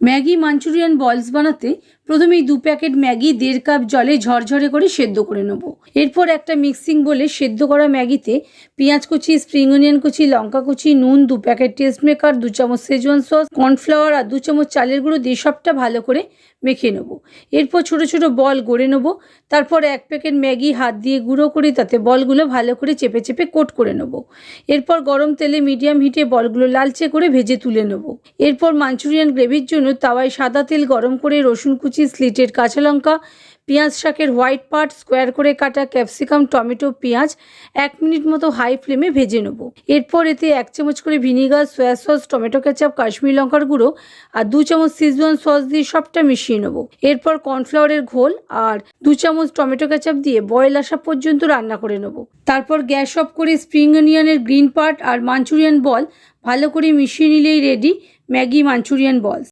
Maggi Manchurian বলস বানাতে প্রথমেই দু প্যাকেট ম্যাগি দেড় কাপ জলে ঝরঝরে করে সেদ্ধ করে নেব। এরপর একটা মিক্সিং বলে সেদ্ধ করা ম্যাগিতে পেঁয়াজ কুচি, স্প্রিং অনিয়ন কুচি, লঙ্কা কুচি, নুন, দু প্যাকেট টেস্ট মেকার, দু চামচ সেজওয়ান সস, কর্নফ্লাওয়ার আর দু চামচ চালের গুঁড়ো দিয়ে সবটা ভালো করে মেখে নেব। এরপর ছোট ছোট বল গড়ে নেব। তারপর এক প্যাকেট ম্যাগি হাত দিয়ে গুঁড়ো করে তাতে বলগুলো ভালো করে চেপে চেপে কোট করে নেব। এরপর গরম তেলে মিডিয়াম হিটে বলগুলো লালচে করে ভেজে তুলে নেব। এরপর মাঞ্চুরিয়ান গ্রেভির জন্য তাওয়ায় সাদা তেল, গরম করে রসুন কুচি স্লিটের কাঁচা লঙ্কা, পেঁয়াজ শাকের হোয়াইট পার্ট স্কোয়ার করে কাটা ক্যাপসিকাম, টমেটো, পেঁয়াজ, এক মিনিট মতো হাই ফ্লেমে ভেজে নেব। এরপর এতে এক চামচ করে vinegar, soya sauce, tomato ketchup, Kashmir লঙ্কার গুঁড়ো আর দু চামচ সিজওয়ান সস দিয়ে সবটা মিশিয়ে নেব। এরপর কর্নফ্লাওয়ারের ঘোল আর দু চামচ টমেটো কেচাপ দিয়ে বয়েল আসা পর্যন্ত রান্না করে নেব। তারপর গ্যাস অফ করে স্প্রিং অনিয়নের গ্রিন পার্ট আর মাঞ্চুরিয়ান বল ভালো করে মিশিয়ে নিলেই রেডি ম্যাগি মাঞ্চুরিয়ান বলস।